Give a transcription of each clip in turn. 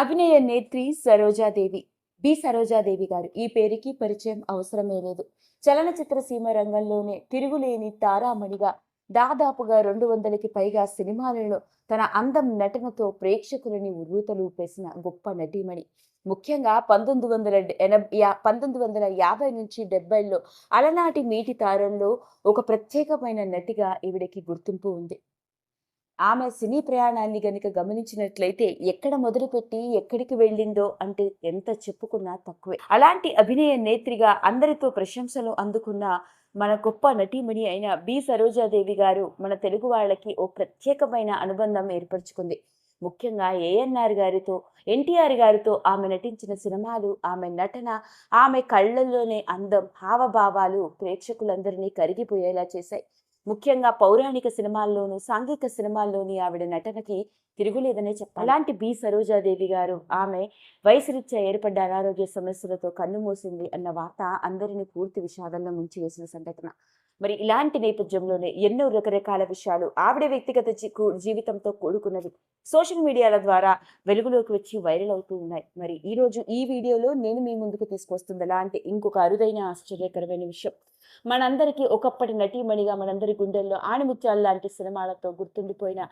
అభినయ నేత్రి సరోజాదేవి. బి. సరోజాదేవి గారు. ఈ పేరుకి పరిచయం అవసరమే లేదు. చలనచిత్ర సీమ రంగంలోనే తిరుగులేని తారామణిగా దాదాపుగా రెండు వందలకి పైగా సినిమాలలో తన అందం నటనతో ప్రేక్షకులని ఉర్రూతలూపేసిన గొప్ప నటీమణి. ముఖ్యంగా పంతొమ్మిది వందల ఎనభై పంతొమ్మిది వందల యాభై నుంచి డెబ్బైలో అలనాటి మీటి తారంలో ఒక ప్రత్యేకమైన నటిగా ఈవిడకి గుర్తింపు ఉంది. ఆమె సినీ ప్రయాణాన్ని గనుక గమనించినట్లయితే ఎక్కడ మొదలుపెట్టి ఎక్కడికి వెళ్ళిందో అంటే ఎంత చెప్పుకున్నా తక్కువే. అలాంటి అభినయ నేత్రిగా అందరితో ప్రశంసలు అందుకున్న మన గొప్ప నటీమణి అయిన బి. సరోజాదేవి గారు మన తెలుగు వాళ్ళకి ఓ ప్రత్యేకమైన అనుబంధం ఏర్పరచుకుంది. ముఖ్యంగా ఏఎన్ఆర్ గారితో ఎన్టీఆర్ గారితో ఆమె నటించిన సినిమాలు ఆమె నటన ఆమె కళ్ళల్లోనే అందం హావభావాలు ప్రేక్షకులందరినీ కరిగిపోయేలా చేశాయి. ముఖ్యంగా పౌరాణిక సినిమాల్లోనూ సాంఘిక సినిమాల్లోని ఆవిడ నటనకి తిరుగులేదనే చెప్పాలి. అలాంటి బి. సరోజాదేవి గారు ఆమె వయసురీత్యా ఏర్పడ్డ అనారోగ్య సమస్యలతో కన్నుమూసింది అన్న వార్త అందరినీ పూర్తి విషాదంలో ముంచివేసిన సంఘటన. మరి ఇలాంటి నేపథ్యంలోనే ఎన్నో రకరకాల విషయాలు ఆవిడ వ్యక్తిగత జీ- కూ- జీవితంతో కూడుకున్నవి సోషల్ మీడియాల ద్వారా వెలుగులోకి వచ్చి వైరల్ అవుతూ ఉన్నాయి. మరి ఈరోజు ఈ వీడియోలో నేను మీ ముందుకు తీసుకొస్తుంది అలాంటి ఇంకొక అరుదైన ఆశ్చర్యకరమైన విషయం. మనందరికీ ఒకప్పటి నటీమణిగా మనందరి గుండెల్లో ఆణిముత్యాలు లాంటి సినిమాలతో గుర్తుండిపోయిన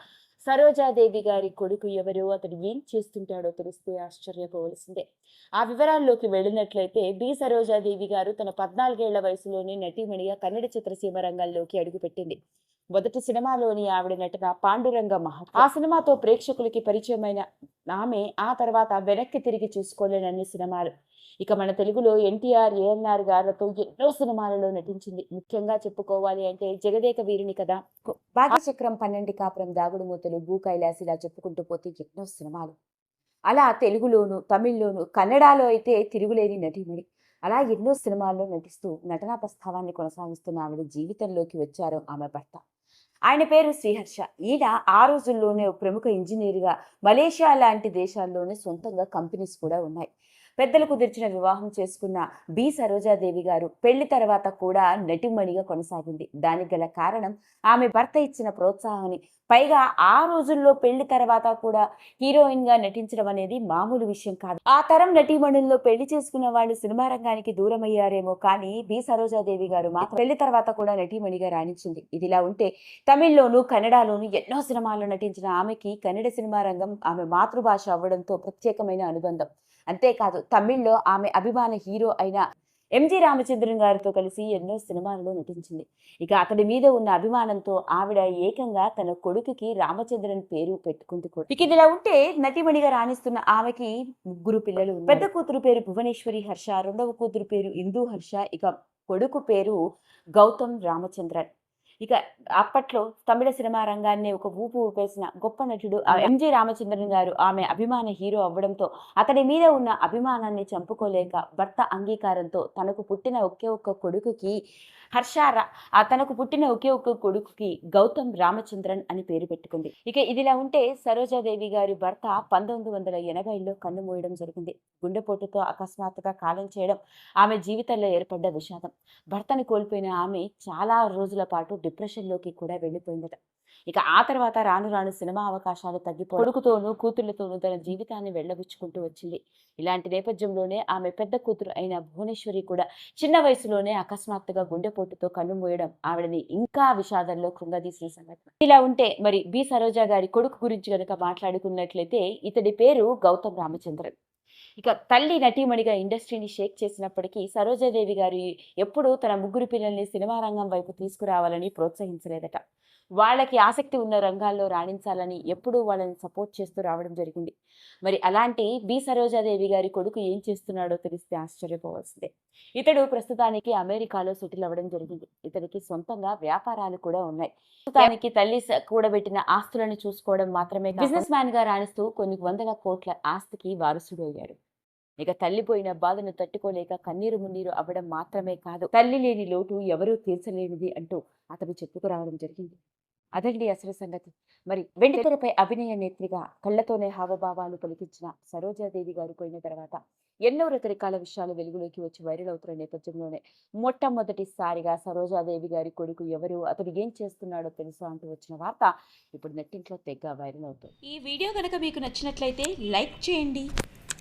సరోజాదేవి గారి కొడుకు ఎవరో అతడు ఏం చేస్తుంటాడో తెలిస్తే ఆశ్చర్యపోవలసిందే. ఆ వివరాల్లోకి వెళ్ళినట్లయితే బి. సరోజాదేవి గారు తన పద్నాలుగేళ్ళ వయసులోనే నటీమణిగా కన్నడ చిత్రసీమ రంగంలోకి అడుగుపెట్టింది. మొదటి సినిమాలోని ఆవిడ నటన పాండురంగ మహత్ ఆ సినిమాతో ప్రేక్షకులకి పరిచయమైన ఆమె ఆ తర్వాత వెనక్కి తిరిగి చూసుకోలేనన్ని సినిమాలు. ఇక మన తెలుగులో ఎన్టీఆర్ ఏఎన్ఆర్ గారితో ఎన్నో సినిమాలలో నటించింది. ముఖ్యంగా చెప్పుకోవాలి అంటే జగదేక వీరుని కదా. భాగ్యచక్రం పన్నెండు కాపురం దాగుడు మూతలు భూ కైలాస్ ఇలా చెప్పుకుంటూ పోతే ఎన్నో సినిమాలు. అలా తెలుగులోను తమిళ్ళోను కన్నడలో అయితే తిరుగులేని నటీమణి. అలా ఎన్నో సినిమాల్లో నటిస్తూ నటనా ప్రస్థావాన్ని కొనసాగిస్తున్న ఆవిడ జీవితంలోకి వచ్చారు ఆమె భర్త. ఆయన పేరు శ్రీహర్ష. ఈయన ఆ రోజుల్లోనే ప్రముఖ ఇంజనీర్గా మలేషియా లాంటి దేశాల్లోనే సొంతంగా కంపెనీస్ కూడా ఉన్నాయి. పెద్దలు కుదిర్చిన వివాహం చేసుకున్న బి. సరోజాదేవి గారు పెళ్ళి తర్వాత కూడా నటిమణిగా కొనసాగింది. దానికి గల కారణం ఆమె భర్త ఇచ్చిన ప్రోత్సాహాన్ని పైగా ఆ రోజుల్లో పెళ్ళి తర్వాత కూడా హీరోయిన్గా నటించడం అనేది మామూలు విషయం కాదు. ఆ తరం నటీమణుల్లో పెళ్ళి చేసుకున్న వాళ్ళు సినిమా రంగానికి దూరం అయ్యారేమో కానీ బి. సరోజాదేవి గారు మాత్రం పెళ్ళి తర్వాత కూడా నటీమణిగా రాణించింది. ఇదిలా ఉంటే తమిళ్ళోను కన్నడలోను ఎన్నో సినిమాల్లో నటించిన ఆమెకి కన్నడ సినిమా రంగం ఆమె మాతృభాష అవ్వడంతో ప్రత్యేకమైన అనుబంధం. అంతేకాదు తమిళ్ళో ఆమె అభిమాన హీరో అయిన ఎంజి రామచంద్రన్ గారితో కలిసి ఎన్నో సినిమాలలో నటించింది. ఇక అతడి మీద ఉన్న అభిమానంతో ఆవిడ ఏకంగా తన కొడుకుకి రామచంద్రన్ పేరు పెట్టుకుంది కూడా. ఇక ఇదిలా ఉంటే నటిమణిగా రాణిస్తున్న ఆమెకి ముగ్గురు పిల్లలు పెద్ద కూతురు పేరు భువనేశ్వరి హర్ష రెండవ కూతురు పేరు ఇందు హర్ష ఇక కొడుకు పేరు గౌతమ్ రామచంద్రన్. ఇక అప్పట్లో తమిళ సినిమా రంగాన్ని ఒక ఊపు ఊపేసిన గొప్ప నటుడు ఎంజి రామచంద్రన్ గారు ఆమె అభిమాన హీరో అవ్వడంతో అతడి మీద ఉన్న అభిమానాన్ని చంపుకోలేక భర్త అంగీకారంతో తనకు పుట్టిన ఒకే ఒక్క కొడుకుకి హర్ష ఆ తనకు పుట్టిన ఒకే ఒక కొడుకుకి గౌతమ్ రామచంద్రన్ అని పేరు పెట్టుకుంది. ఇక ఇదిలా ఉంటే సరోజాదేవి గారి భర్త పంతొమ్మిది వందల ఎనభైలో కన్ను మూయడం జరిగింది. గుండెపోటుతో అకస్మాత్తుగా కాలం చేయడం ఆమె జీవితంలో ఏర్పడ్డ విషాదం. భర్తని కోల్పోయిన ఆమె చాలా రోజుల పాటు డిప్రెషన్లోకి కూడా వెళ్ళిపోయిందట. ఇక ఆ తర్వాత రాను రాను సినిమా అవకాశాలు తగ్గిపో కొడుకుతోనూ కూతుళ్ళతోనూ తన జీవితాన్ని వెళ్ళబుచ్చుకుంటూ వచ్చింది. ఇలాంటి నేపథ్యంలోనే ఆమె పెద్ద కూతురు అయిన భువనేశ్వరి కూడా చిన్న వయసులోనే అకస్మాత్తుగా గుండెపోటుతో కన్నుమూయడం ఆవిడని ఇంకా విషాదంలో కృంగదీసిన సంఘటన. ఇలా ఉంటే మరి బి. సరోజా గారి కొడుకు గురించి కనుక మాట్లాడుకున్నట్లయితే ఇతడి పేరు గౌతమ్ రామచంద్రన్. ఇక తల్లి నటీమణిగా ఇండస్ట్రీని షేక్ చేసినప్పటికీ సరోజాదేవి గారు ఎప్పుడూ తన ముగ్గురు పిల్లల్ని సినిమా రంగం వైపు తీసుకురావాలని ప్రోత్సహించలేదట. వాళ్ళకి ఆసక్తి ఉన్న రంగాల్లో రాణించాలని ఎప్పుడూ వాళ్ళని సపోర్ట్ చేస్తూ రావడం జరిగింది. మరి అలాంటి బి సరోజాదేవి గారి కొడుకు ఏం చేస్తున్నాడో తెలిస్తే ఆశ్చర్యపోవాల్సిందే. ఇతడు ప్రస్తుతానికి అమెరికాలో సెటిల్ అవ్వడం జరిగింది. ఇతడికి సొంతంగా వ్యాపారాలు కూడా ఉన్నాయి. ప్రస్తుతానికి తల్లి కూడబెట్టిన ఆస్తులను చూసుకోవడం మాత్రమే బిజినెస్ మ్యాన్గా రాణిస్తూ కొన్ని వందల కోట్ల ఆస్తికి వారసుడు అయ్యాడు ఇక తల్లిపోయిన బాధను తట్టుకోలేక కన్నీరు మున్నీరు అవ్వడం మాత్రమే కాదు తల్లి లేని లోటు ఎవరూ తీర్చలేనిది అంటూ అతను చెప్పుకురావడం జరిగింది. అదండి అసలు సంగతి. మరి వెండితెరపై అభినయ నేత్రిగా కళ్ళతోనే హావభావాలు పలికించిన సరోజాదేవి గారు పోయిన తర్వాత ఎన్నో రకరకాల విషయాలు వెలుగులోకి వచ్చి వైరల్ అవుతున్న నేపథ్యంలోనే మొట్టమొదటిసారిగా సరోజాదేవి గారి కొడుకు ఎవరు అతడు ఏం చేస్తున్నాడో తెలుసా అంటూ వచ్చిన వార్త ఇప్పుడు నెట్టింట్లో తెగ వైరల్ అవుతుంది. ఈ వీడియో కనుక మీకు నచ్చినట్లయితే లైక్ చేయండి.